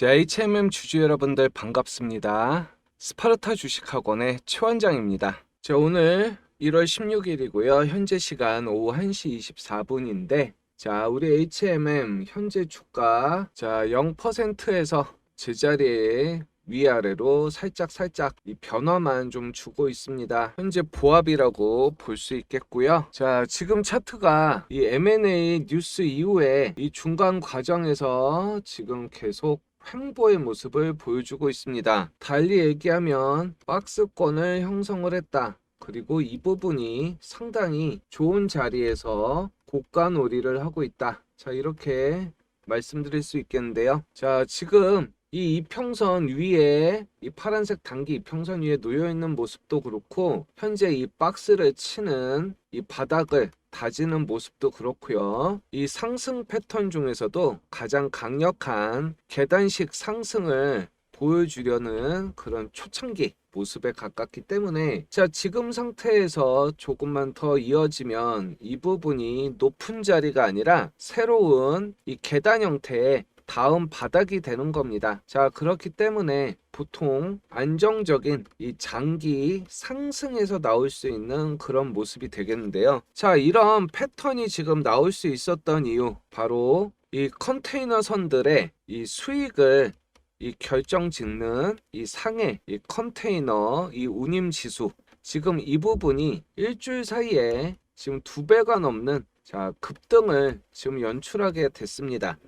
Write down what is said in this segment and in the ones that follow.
자, HMM 주주 여러분들 반갑습니다. 스파르타 주식학원의 최원장입니다. 자, 오늘 1월 16일이고요. 현재 시간 오후 1시 24분인데 자, 우리 HMM 현재 주가 자, 0%에서 제자리에 위아래로 살짝 살짝 이 변화만 좀 주고 있습니다. 현재 보합이라고 볼 수 있겠고요. 자, 지금 차트가 이 M&A 뉴스 이후에 이 중간 과정에서 지금 계속 횡보의 모습을 보여주고 있습니다. 달리 얘기하면 박스권을 형성을 했다. 그리고 이 부분이 상당히 좋은 자리에서 고가 놀이를 하고 있다. 자, 이렇게 말씀드릴 수 있겠는데요. 자, 지금 이 이평선 위에 이 파란색 단기 이평선 위에 놓여 있는 모습도 그렇고 현재 이 박스를 치는 이 바닥을 다지는 모습도 그렇고요. 이 상승 패턴 중에서도 가장 강력한 계단식 상승을 보여주려는 그런 초창기 모습에 가깝기 때문에 자 지금 상태에서 조금만 더 이어지면 이 부분이 높은 자리가 아니라 새로운 이 계단 형태의 다음 바닥이 되는 겁니다. 자 그렇기 때문에 보통 안정적인 이 장기 상승에서 나올 수 있는 그런 모습이 되겠는데요. 자 이런 패턴이 지금 나올 수 있었던 이유 바로 이 컨테이너 선들의 이 수익을 이 결정 짓는 이 상해 이 컨테이너 이 운임 지수 지금 이 부분이 일주일 사이에 지금 두 배가 넘는 자 급등을 지금 연출하게 됐습니다.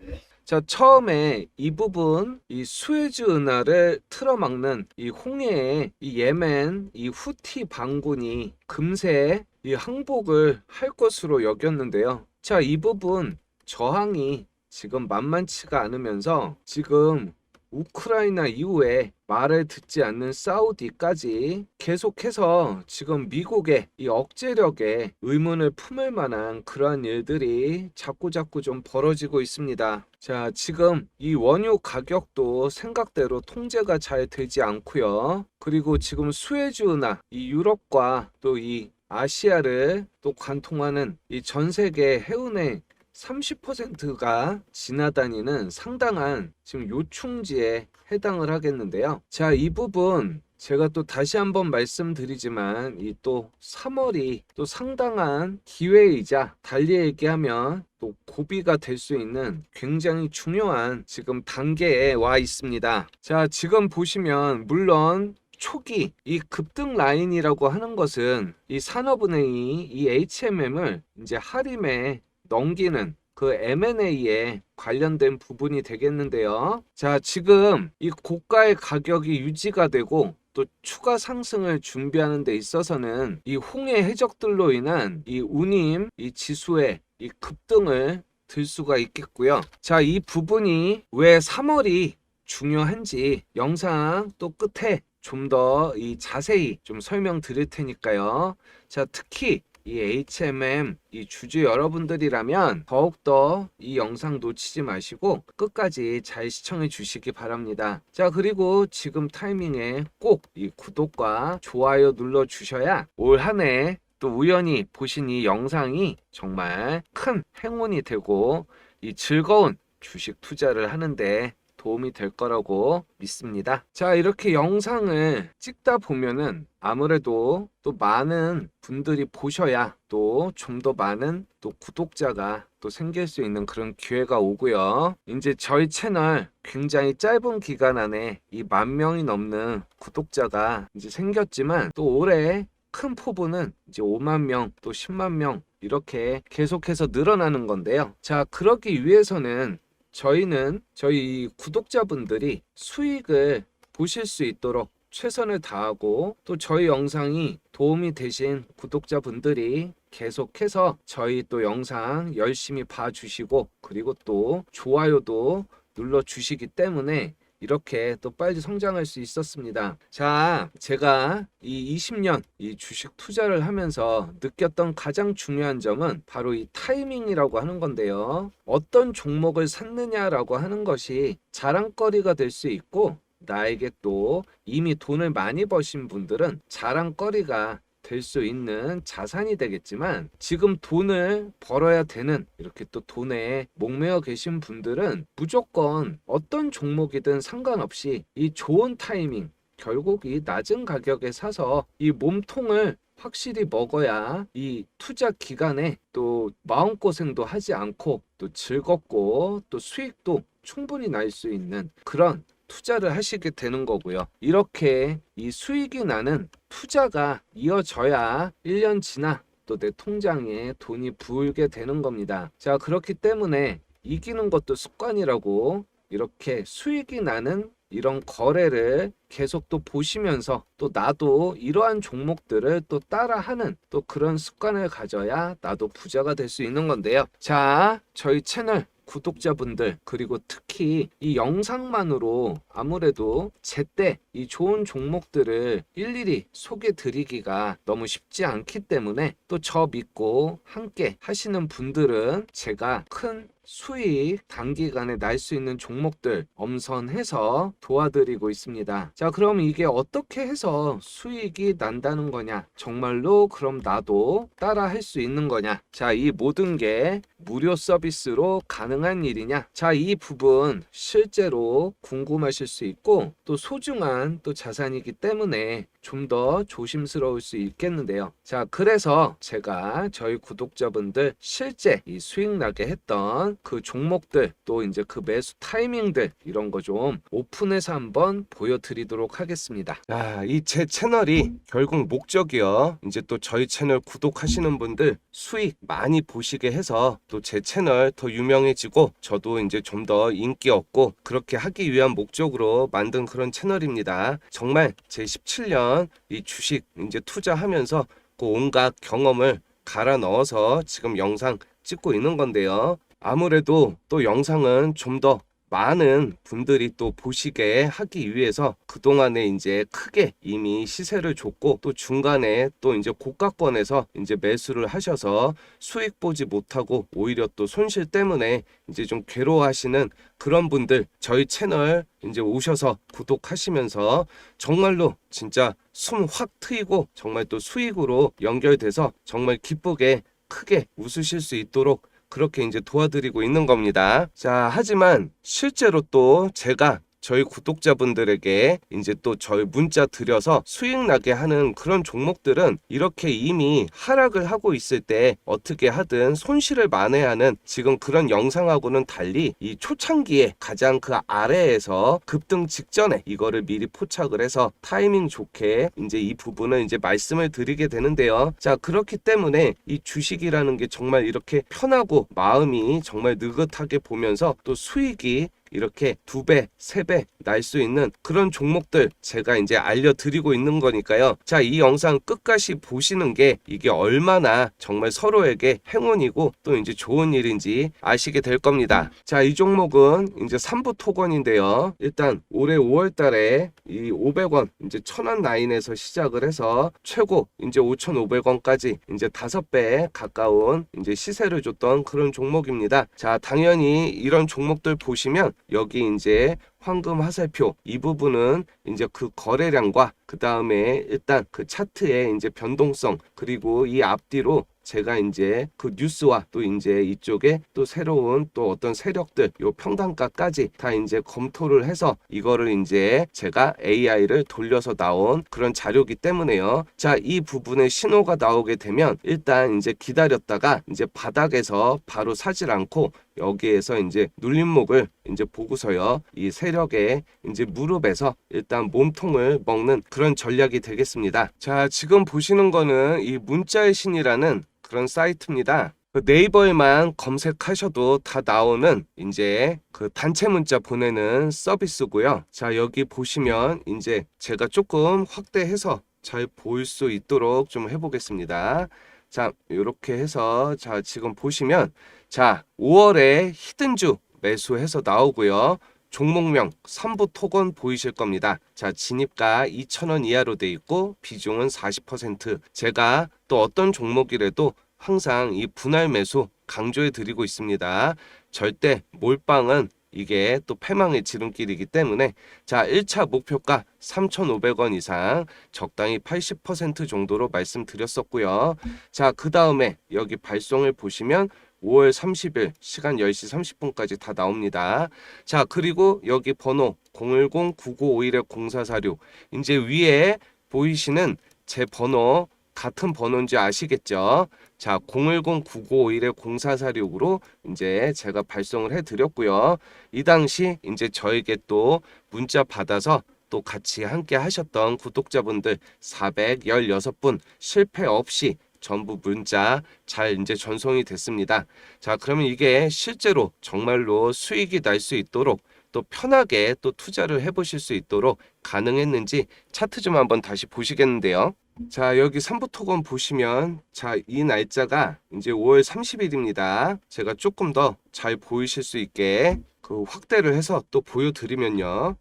자 처음에 이 부분 이 수에즈 은하를 틀어막는 이 홍해의 이 예멘 이 후티 반군이 금세 이 항복을 할 것으로 여겼는데요. 자 이 부분 저항이 지금 만만치가 않으면서 지금 우크라이나 이후에 말을 듣지 않는 사우디까지 계속해서 지금 미국의 이 억제력에 의문을 품을 만한 그러한 일들이 자꾸자꾸 좀 벌어지고 있습니다. 자, 지금 이 원유 가격도 생각대로 통제가 잘 되지 않고요. 그리고 지금 수에즈나 이 유럽과 또 이 아시아를 또 관통하는 이 전 세계 해운의 30%가 지나다니는 상당한 지금 요충지에 해당을 하겠는데요. 자, 이 부분 제가 또 다시 한번 말씀드리지만 이 또 3월이 또 상당한 기회이자 달리 얘기하면 또 고비가 될 수 있는 굉장히 중요한 지금 단계에 와 있습니다. 자, 지금 보시면 물론 초기 이 급등 라인이라고 하는 것은 이 산업은행이 이 HMM을 이제 하림에 넘기는 그 M&A에 관련된 부분이 되겠는데요. 자, 지금 이 고가의 가격이 유지가 되고 또 추가 상승을 준비하는 데 있어서는 이 홍해 해적들로 인한 이 운임, 이 지수의 이 급등을 들 수가 있겠고요. 자, 이 부분이 왜 3월이 중요한지 영상 또 끝에 좀 더 이 자세히 좀 설명드릴 테니까요. 자, 특히 이 HMM 이 주주 여러분들이라면 더욱더 이 영상 놓치지 마시고 끝까지 잘 시청해 주시기 바랍니다. 자, 그리고 지금 타이밍에 꼭 이 구독과 좋아요 눌러 주셔야 올 한해 또 우연히 보신 이 영상이 정말 큰 행운이 되고 이 즐거운 주식 투자를 하는데 도움이 될 거라고 믿습니다. 자, 이렇게 영상을 찍다 보면은 아무래도 또 많은 분들이 보셔야 또 좀 더 많은 또 구독자가 또 생길 수 있는 그런 기회가 오고요. 이제 저희 채널 굉장히 짧은 기간 안에 이 만 명이 넘는 구독자가 이제 생겼지만 또 올해 큰 포부는 이제 5만 명 또 10만 명 이렇게 계속해서 늘어나는 건데요. 자, 그러기 위해서는 저희는 저희 구독자분들이 수익을 보실 수 있도록 최선을 다하고 또 저희 영상이 도움이 되신 구독자분들이 계속해서 저희 또 영상 열심히 봐주시고 그리고 또 좋아요도 눌러주시기 때문에 이렇게 또 빨리 성장할 수 있었습니다. 자, 제가 이 20년 이 주식 투자를 하면서 느꼈던 가장 중요한 점은 바로 이 타이밍이라고 하는 건데요. 어떤 종목을 샀느냐라고 하는 것이 자랑거리가 될 수 있고 나에게 또 이미 돈을 많이 버신 분들은 자랑거리가 될 수 있는 자산이 되겠지만 지금 돈을 벌어야 되는 이렇게 또 돈에 목매어 계신 분들은 무조건 어떤 종목이든 상관없이 이 좋은 타이밍 결국 이 낮은 가격에 사서 이 몸통을 확실히 먹어야 이 투자 기간에 또 마음고생도 하지 않고 또 즐겁고 또 수익도 충분히 날 수 있는 그런 투자를 하시게 되는 거고요. 이렇게 이 수익이 나는 투자가 이어져야 1년 지나 또 내 통장에 돈이 불게 되는 겁니다. 자, 그렇기 때문에 이기는 것도 습관이라고 이렇게 수익이 나는 이런 거래를 계속 또 보시면서 또 나도 이러한 종목들을 또 따라하는 또 그런 습관을 가져야 나도 부자가 될 수 있는 건데요. 자, 저희 채널 구독자분들 그리고 특히 이 영상만으로 아무래도 제때 이 좋은 종목들을 일일이 소개 드리기가 너무 쉽지 않기 때문에 또 저 믿고 함께 하시는 분들은 제가 큰 수익 단기간에 날 수 있는 종목들 엄선해서 도와드리고 있습니다. 자, 그럼 이게 어떻게 해서 수익이 난다는 거냐? 정말로 그럼 나도 따라 할 수 있는 거냐? 자, 이 모든 게 무료 서비스로 가능한 일이냐? 자, 이 부분 실제로 궁금하실 수 있고 또 소중한 또 자산이기 때문에 좀 더 조심스러울 수 있겠는데요. 자, 그래서 제가 저희 구독자분들 실제 이 수익 나게 했던 그 종목들 또 이제 그 매수 타이밍들 이런 거 좀 오픈해서 한번 보여드리도록 하겠습니다. 아, 이 제 채널이 결국 목적이요. 이제 또 저희 채널 구독하시는 분들 수익 많이 보시게 해서 또 제 채널 더 유명해지고 저도 이제 좀 더 인기 얻고 그렇게 하기 위한 목적으로 만든 그런 채널입니다. 정말 제 17년 이 주식 이제 투자하면서 그 온갖 경험을 갈아 넣어서 지금 영상 찍고 있는 건데요. 아무래도 또 영상은 좀 더 많은 분들이 또 보시게 하기 위해서 그동안에 이제 크게 이미 시세를 줬고 또 중간에 또 이제 고가권에서 이제 매수를 하셔서 수익 보지 못하고 오히려 또 손실 때문에 이제 좀 괴로워하시는 그런 분들 저희 채널 이제 오셔서 구독하시면서 정말로 진짜 숨 확 트이고 정말 또 수익으로 연결돼서 정말 기쁘게 크게 웃으실 수 있도록 그렇게 이제 도와드리고 있는 겁니다. 자, 하지만 실제로 또 제가 저희 구독자분들에게 이제 또 저희 문자 드려서 수익 나게 하는 그런 종목들은 이렇게 이미 하락을 하고 있을 때 어떻게 하든 손실을 만회하는 지금 그런 영상하고는 달리 이 초창기에 가장 그 아래에서 급등 직전에 이거를 미리 포착을 해서 타이밍 좋게 이제 이 부분을 이제 말씀을 드리게 되는데요. 자, 그렇기 때문에 이 주식이라는 게 정말 이렇게 편하고 마음이 정말 느긋하게 보면서 또 수익이 이렇게 두 배, 세 배 날 수 있는 그런 종목들 제가 이제 알려드리고 있는 거니까요. 자, 이 영상 끝까지 보시는 게 이게 얼마나 정말 서로에게 행운이고 또 이제 좋은 일인지 아시게 될 겁니다. 자, 이 종목은 이제 3부 토건인데요. 일단 올해 5월 달에 이 500원 이제 1000원 라인에서 시작을 해서 최고 이제 5,500원까지 이제 5배 가까운 이제 시세를 줬던 그런 종목입니다. 자, 당연히 이런 종목들 보시면 여기 이제 황금 화살표 이 부분은 이제 그 거래량과 그 다음에 일단 그 차트의 이제 변동성 그리고 이 앞뒤로 제가 이제 그 뉴스와 또 이제 이쪽에 또 새로운 또 어떤 세력들 요 평단가까지 다 이제 검토를 해서 이거를 이제 제가 AI를 돌려서 나온 그런 자료기 때문에요. 자, 이 부분에 신호가 나오게 되면 일단 이제 기다렸다가 이제 바닥에서 바로 사질 않고 여기에서 이제 눌림목을 이제 보고서요. 이 세력의 이제 무릎에서 일단 몸통을 먹는 그런 전략이 되겠습니다. 자, 지금 보시는 거는 이 문자의 신이라는 그런 사이트입니다. 그 네이버에만 검색하셔도 다 나오는 이제 그 단체 문자 보내는 서비스고요. 자, 여기 보시면 이제 제가 조금 확대해서 잘 보일 수 있도록 좀 해보겠습니다. 자, 이렇게 해서 자, 지금 보시면 자, 5월에 히든주 매수해서 나오고요. 종목명 3부 토건 보이실 겁니다. 자, 진입가 2,000원 이하로 돼 있고 비중은 40%. 제가 또 어떤 종목이라도 항상 이 분할 매수 강조해 드리고 있습니다. 절대 몰빵은 이게 또 패망의 지름길이기 때문에 자 1차 목표가 3,500원 이상 적당히 80% 정도로 말씀드렸었고요. 자 그 다음에 여기 발송을 보시면 5월 30일 시간 10시 30분까지 다 나옵니다. 자 그리고 여기 번호 010-9951-0446 이제 위에 보이시는 제 번호 같은 번호인지 아시겠죠? 자, 010-9951-0446으로 이제 제가 발송을 해드렸고요. 이 당시 이제 저에게 또 문자 받아서 또 같이 함께 하셨던 구독자분들 416분 실패 없이 전부 문자 잘 이제 전송이 됐습니다. 자, 그러면 이게 실제로 정말로 수익이 날 수 있도록 또 편하게 또 투자를 해보실 수 있도록 가능했는지 차트 좀 한번 다시 보시겠는데요. 자, 여기 삼부토건 보시면 자, 이 날짜가 이제 5월 30일입니다. 제가 조금 더 잘 보이실 수 있게 그 확대를 해서 또 보여드리면요.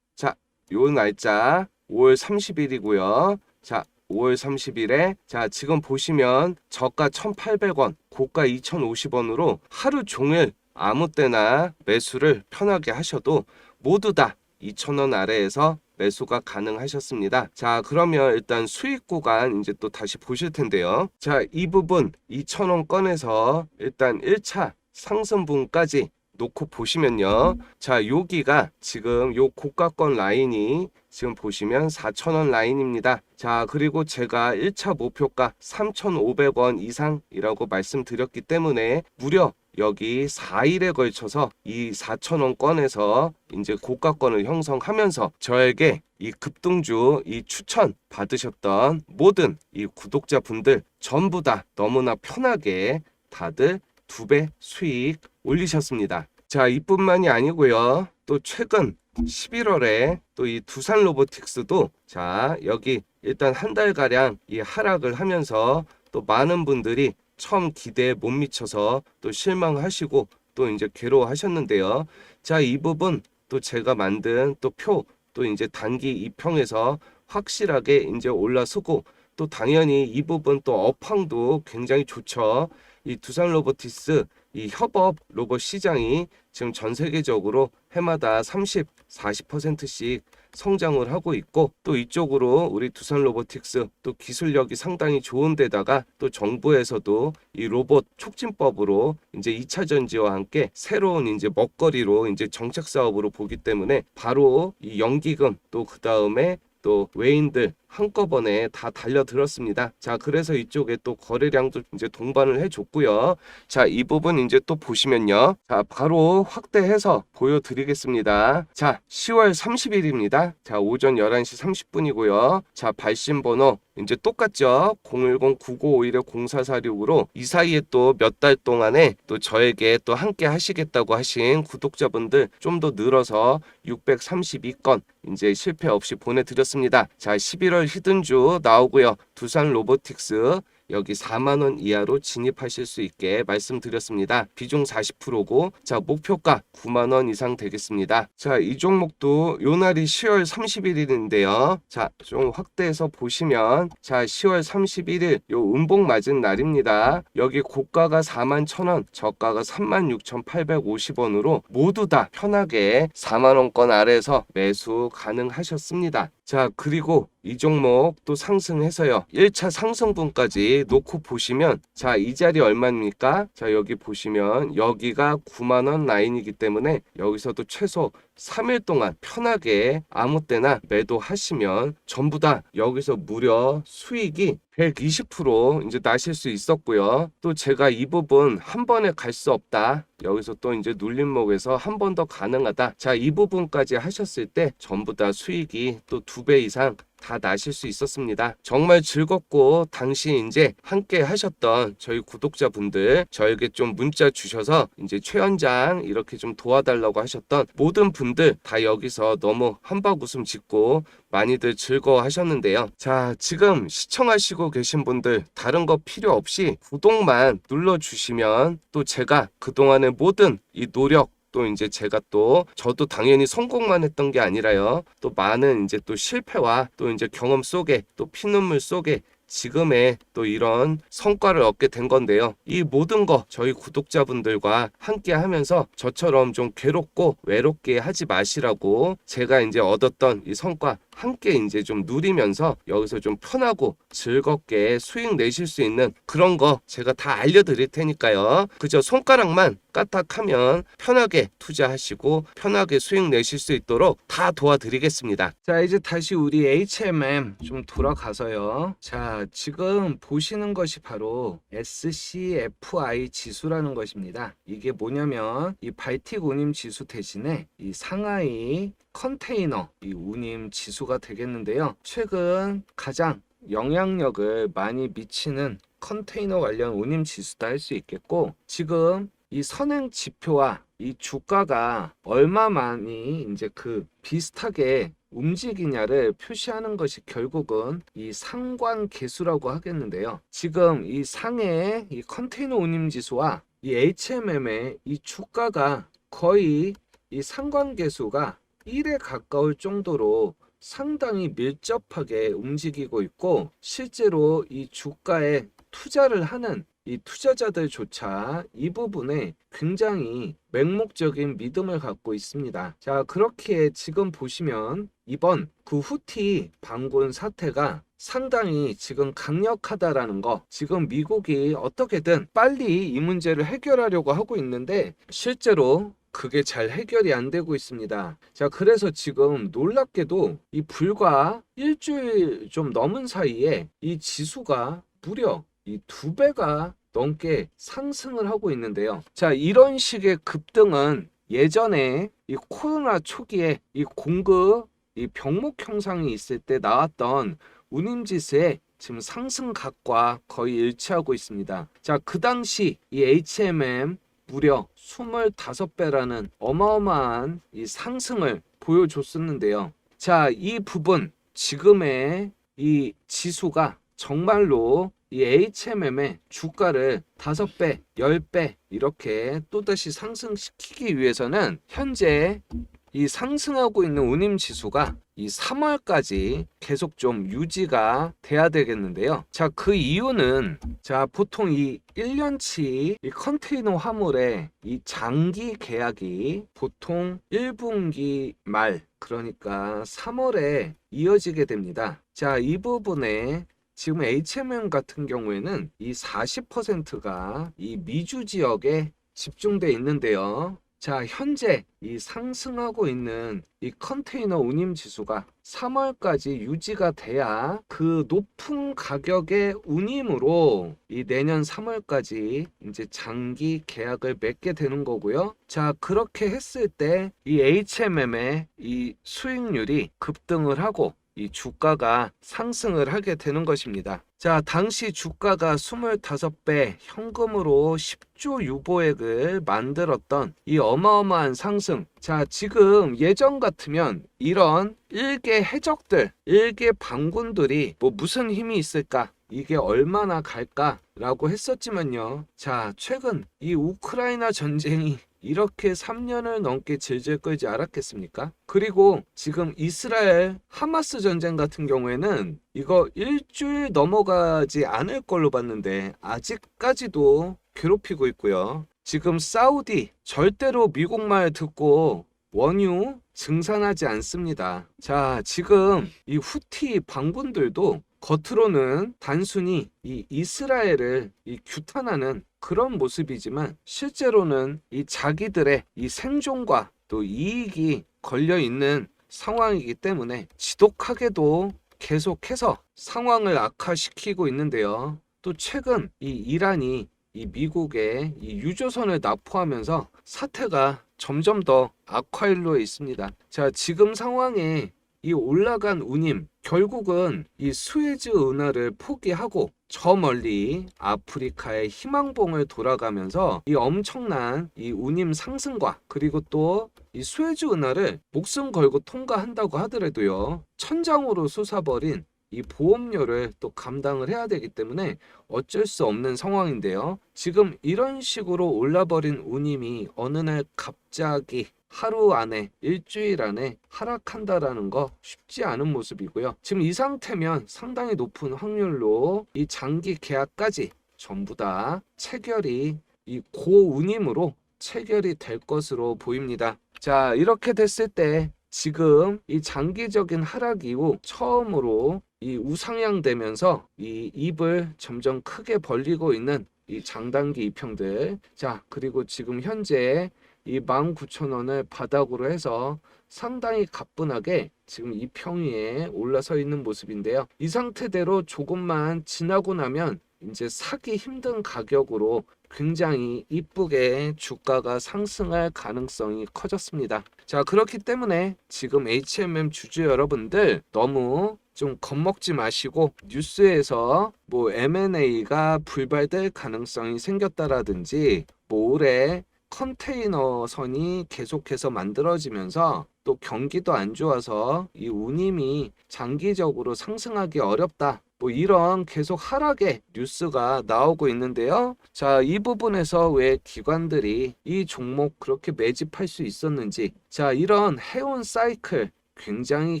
자, 요 날짜 5월 30일이고요. 자, 5월 30일에 자, 지금 보시면 저가 1,800원, 고가 2,050원으로 하루 종일 아무 때나 매수를 편하게 하셔도 모두 다 2,000원 아래에서 매수가 가능하셨습니다. 자, 그러면 일단 수익 구간 이제 또 다시 보실 텐데요. 자, 이 부분 2,000원 꺼내서 일단 1차 상승분까지 놓고 보시면요. 자, 여기가 지금 요 고가권 라인이 지금 보시면 4,000원 라인입니다. 자, 그리고 제가 1차 목표가 3,500원 이상이라고 말씀드렸기 때문에 무려 여기 4일에 걸쳐서 이 4,000원 권에서 이제 고가권을 형성하면서 저에게 이 급등주 이 추천 받으셨던 모든 이 구독자분들 전부 다 너무나 편하게 다들 두 배 수익 올리셨습니다. 자, 이뿐만이 아니고요. 또 최근 11월에 또 이 두산 로보틱스도 자, 여기 일단 한 달 가량 이 하락을 하면서 또 많은 분들이 처음 기대에 못 미쳐서 또 실망하시고 또 이제 괴로워하셨는데요. 자, 이 부분 또 제가 만든 또 표 또 이제 단기 2평에서 확실하게 이제 올라서고 또 당연히 이 부분 또 업황도 굉장히 좋죠. 이 두산 로보티스 이 협업 로봇 시장이 지금 전 세계적으로 해마다 30, 40%씩 성장을 하고 있고 또 이쪽으로 우리 두산 로보틱스 또 기술력이 상당히 좋은 데다가 또 정부에서도 이 로봇 촉진법으로 이제 2차 전지와 함께 새로운 이제 먹거리로 이제 정책 사업으로 보기 때문에 바로 이 연기금 또 그 다음에 또 외인들 한꺼번에 다 달려들었습니다. 자, 그래서 이쪽에 또 거래량도 이제 동반을 해줬고요. 자, 이 부분 이제 또 보시면요. 자, 바로 확대해서 보여드리겠습니다. 자, 10월 30일입니다. 자, 오전 11시 30분이고요. 자, 발신 번호 이제 똑같죠. 010-9951-0446으로 이 사이에 또 몇 달 동안에 또 저에게 또 함께 하시겠다고 하신 구독자분들 좀 더 늘어서 632건 이제 실패 없이 보내드렸습니다. 자, 11월 히든주 나오고요. 두산 로보틱스 여기 4만 원 이하로 진입하실 수 있게 말씀드렸습니다. 비중 40%고 자 목표가 9만 원 이상 되겠습니다. 자 이 종목도 요 날이 10월 31일인데요. 자 좀 확대해서 보시면 자 10월 31일 요 음봉 맞은 날입니다. 여기 고가가 4만 1,000원, 저가가 3만 6,850원으로 모두 다 편하게 4만 원권 아래에서 매수 가능하셨습니다. 자, 그리고 이 종목 또 상승해서요. 1차 상승분까지 놓고 보시면 자, 이 자리 얼마입니까? 자, 여기 보시면 여기가 9만 원 라인이기 때문에 여기서도 최소 3일 동안 편하게 아무 때나 매도하시면 전부 다 여기서 무려 수익이 120% 이제 나실 수 있었고요. 또 제가 이 부분 한 번에 갈 수 없다. 여기서 또 이제 눌림목에서 한 번 더 가능하다. 자, 이 부분까지 하셨을 때 전부 다 수익이 또 두 배 이상 다 나실 수 있었습니다. 정말 즐겁고 당시 이제 함께 하셨던 저희 구독자분들 저에게 좀 문자 주셔서 이제 최연장 이렇게 좀 도와달라고 하셨던 모든 분들 다 여기서 너무 한박 웃음 짓고 많이들 즐거워 하셨는데요. 자, 지금 시청하시고 계신 분들 다른 거 필요 없이 구독만 눌러주시면 또 제가 그동안의 모든 이 노력 또 이제 제가 또 저도 당연히 성공만 했던 게 아니라요. 또 많은 이제 또 실패와 또 이제 경험 속에 또 피눈물 속에 지금의 또 이런 성과를 얻게 된 건데요. 이 모든 거 저희 구독자분들과 함께 하면서 저처럼 좀 괴롭고 외롭게 하지 마시라고 제가 이제 얻었던 이 성과 함께 이제 좀 누리면서 여기서 좀 편하고 즐겁게 수익 내실 수 있는 그런 거 제가 다 알려드릴 테니까요. 그저 손가락만 까딱하면 편하게 투자하시고 편하게 수익 내실 수 있도록 다 도와드리겠습니다. 자 이제 다시 우리 HMM 좀 돌아가서요. 자 지금 보시는 것이 바로 SCFI 지수라는 것입니다. 이게 뭐냐면 이 발틱 운임 지수 대신에 이 상하이 컨테이너 이 운임 지수가 되겠는데요. 최근 가장 영향력을 많이 미치는 컨테이너 관련 운임 지수다 할 수 있겠고 지금 이 선행 지표와 이 주가가 얼마만이 이제 그 비슷하게 움직이냐를 표시하는 것이 결국은 이 상관 계수라고 하겠는데요. 지금 이 상의 이 컨테이너 운임 지수와 이 HMM의 이 주가가 거의 이 상관 계수가 1에 가까울 정도로 상당히 밀접하게 움직이고 있고 실제로 이 주가에 투자를 하는 이 투자자들조차 이 부분에 굉장히 맹목적인 믿음을 갖고 있습니다. 자, 그렇게 지금 보시면 이번 그 후티 반군 사태가 상당히 지금 강력하다라는 거 지금 미국이 어떻게든 빨리 이 문제를 해결하려고 하고 있는데 실제로 그게 잘 해결이 안 되고 있습니다. 자, 그래서 지금 놀랍게도 이 불과 일주일 좀 넘은 사이에 이 지수가 무려 이 두 배가 넘게 상승을 하고 있는데요. 자, 이런 식의 급등은 예전에 이 코로나 초기에 이 공급 이 병목 형상이 있을 때 나왔던 운임지수의 지금 상승각과 거의 일치하고 있습니다. 자, 그 당시 이 HMM 무려 25배라는 어마어마한 이 상승을 보여줬었는데요. 자, 이 부분 지금의 이 지수가 정말로 이 HMM의 주가를 5배, 10배 이렇게 또다시 상승시키기 위해서는 현재 이 상승하고 있는 운임 지수가 이 3월까지 계속 좀 유지가 돼야 되겠는데요. 자, 그 이유는 자, 보통 이 1년치 이 컨테이너 화물의 이 장기 계약이 보통 1분기 말 그러니까 3월에 이어지게 됩니다. 자, 이 부분에 지금 HMM 같은 경우에는 이 40%가 이 미주 지역에 집중돼 있는데요. 자, 현재 이 상승하고 있는 이 컨테이너 운임 지수가 3월까지 유지가 돼야 그 높은 가격의 운임으로 이 내년 3월까지 이제 장기 계약을 맺게 되는 거고요. 자, 그렇게 했을 때 이 HMM의 이 수익률이 급등을 하고 이 주가가 상승을 하게 되는 것입니다. 자, 당시 주가가 25배 현금으로 10조 유보액을 만들었던 이 어마어마한 상승. 자, 지금 예전 같으면 이런 일개 해적들, 일개 반군들이 뭐 무슨 힘이 있을까? 이게 얼마나 갈까 라고 했었지만요. 자, 최근 이 우크라이나 전쟁이 이렇게 3년을 넘게 질질 끌지 않았겠습니까? 그리고 지금 이스라엘 하마스 전쟁 같은 경우에는 이거 일주일 넘어가지 않을 걸로 봤는데 아직까지도 괴롭히고 있고요. 지금 사우디 절대로 미국 말 듣고 원유 증산하지 않습니다. 자, 지금 이 후티 반군들도 겉으로는 단순히 이 이스라엘을 이 규탄하는 그런 모습이지만 실제로는 이 자기들의 이 생존과 또 이익이 걸려 있는 상황이기 때문에 지독하게도 계속해서 상황을 악화시키고 있는데요. 또 최근 이 이란이 이 미국에 이 유조선을 납포하면서 사태가 점점 더 악화일로에 있습니다. 자, 지금 상황에 이 올라간 운임 결국은 이 수에즈 운하를 포기하고 저 멀리 아프리카의 희망봉을 돌아가면서 이 엄청난 이 운임 상승과 그리고 또 이 수에즈 운하를 목숨 걸고 통과한다고 하더라도요 천장으로 솟아버린 이 보험료를 또 감당을 해야 되기 때문에 어쩔 수 없는 상황인데요. 지금 이런 식으로 올라버린 운임이 어느 날 갑자기 하루 안에 일주일 안에 하락한다라는 거 쉽지 않은 모습이고요. 지금 이 상태면 상당히 높은 확률로 이 장기 계약까지 전부 다 체결이 이 고운임으로 체결이 될 것으로 보입니다. 자, 이렇게 됐을 때 지금 이 장기적인 하락 이후 처음으로 이 우상향되면서 이 입을 점점 크게 벌리고 있는 이 장단기 이평들. 자, 그리고 지금 현재 이 19,000원을 바닥으로 해서 상당히 가뿐하게 지금 이 평위에 올라서 있는 모습인데요. 이 상태대로 조금만 지나고 나면 이제 사기 힘든 가격으로 굉장히 이쁘게 주가가 상승할 가능성이 커졌습니다. 자, 그렇기 때문에 지금 HMM 주주 여러분들 너무 좀 겁먹지 마시고 뉴스에서 뭐 M&A가 불발될 가능성이 생겼다라든지 뭐 올해 컨테이너선이 계속해서 만들어지면서 또 경기도 안 좋아서 이 운임이 장기적으로 상승하기 어렵다. 뭐 이런 계속 하락의 뉴스가 나오고 있는데요. 자, 이 부분에서 왜 기관들이 이 종목 그렇게 매집할 수 있었는지. 자, 이런 해온 사이클 굉장히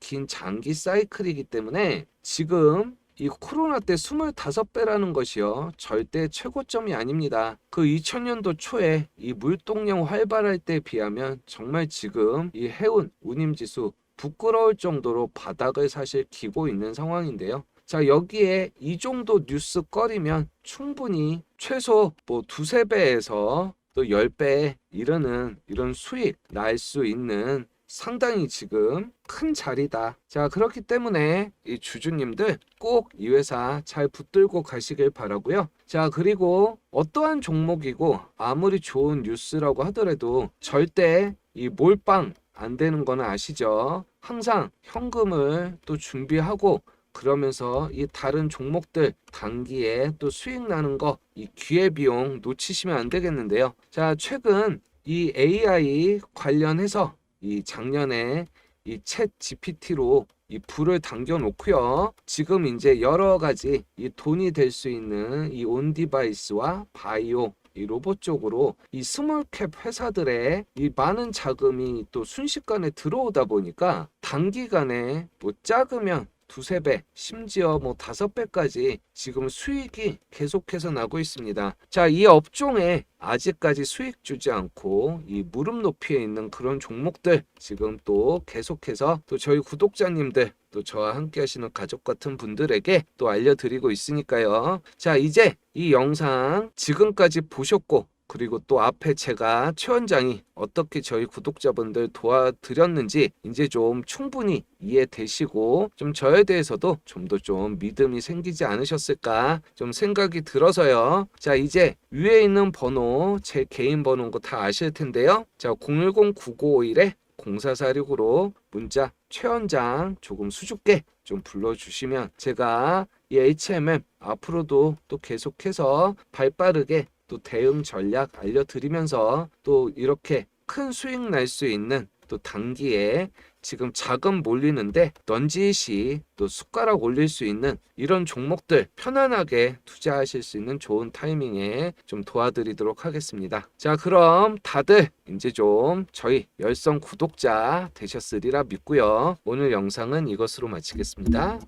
긴 장기 사이클이기 때문에 지금 이 코로나 때 25배라는 것이요. 절대 최고점이 아닙니다. 그 2000년도 초에 이 물동량 활발할 때에 비하면 정말 지금 이 해운 운임지수 부끄러울 정도로 바닥을 사실 기고 있는 상황인데요. 자, 여기에 이 정도 뉴스 거리면 충분히 최소 뭐 두세 배에서 또 10배에 이르는 이런 수익 날 수 있는 상당히 지금 큰 자리다. 자, 그렇기 때문에 이 주주님들 꼭 이 회사 잘 붙들고 가시길 바라고요. 자, 그리고 어떠한 종목이고 아무리 좋은 뉴스라고 하더라도 절대 이 몰빵 안 되는 거는 아시죠? 항상 현금을 또 준비하고 그러면서 이 다른 종목들 단기에 또 수익 나는 거 이 기회 비용 놓치시면 안 되겠는데요. 자, 최근 이 AI 관련해서 이 작년에 이챗 GPT로 이 불을 당겨 놓고요. 지금 이제 여러 가지 이 돈이 될 수 있는 이 온 디바이스와 바이오 이 로봇 쪽으로 이 스몰캡 회사들의 이 많은 자금이 또 순식간에 들어오다 보니까 단기간에 뭐 작으면 두세 배, 심지어 뭐 다섯 배까지 지금 수익이 계속해서 나고 있습니다. 자, 이 업종에 아직까지 수익 주지 않고 이 무릎 높이에 있는 그런 종목들 지금 또 계속해서 또 저희 구독자님들 또 저와 함께 하시는 가족 같은 분들에게 또 알려드리고 있으니까요. 자, 이제 이 영상 지금까지 보셨고 그리고 또 앞에 제가 최 원장이 어떻게 저희 구독자분들 도와드렸는지 이제 좀 충분히 이해되시고 좀 저에 대해서도 좀더좀 믿음이 생기지 않으셨을까 좀 생각이 들어서요. 자, 이제 위에 있는 번호 제 개인 번호인 거 다 아실 텐데요. 자, 010-9951에 0446으로 문자 최원장 조금 수줍게 좀 불러주시면 제가 이 HMM 앞으로도 또 계속해서 발빠르게 또 대응 전략 알려드리면서 또 이렇게 큰 수익 날 수 있는 또 단기에 지금 자금 몰리는데 넌지시 또 숟가락 올릴 수 있는 이런 종목들 편안하게 투자하실 수 있는 좋은 타이밍에 좀 도와드리도록 하겠습니다. 자, 그럼 다들 이제 좀 저희 열성 구독자 되셨으리라 믿고요. 오늘 영상은 이것으로 마치겠습니다.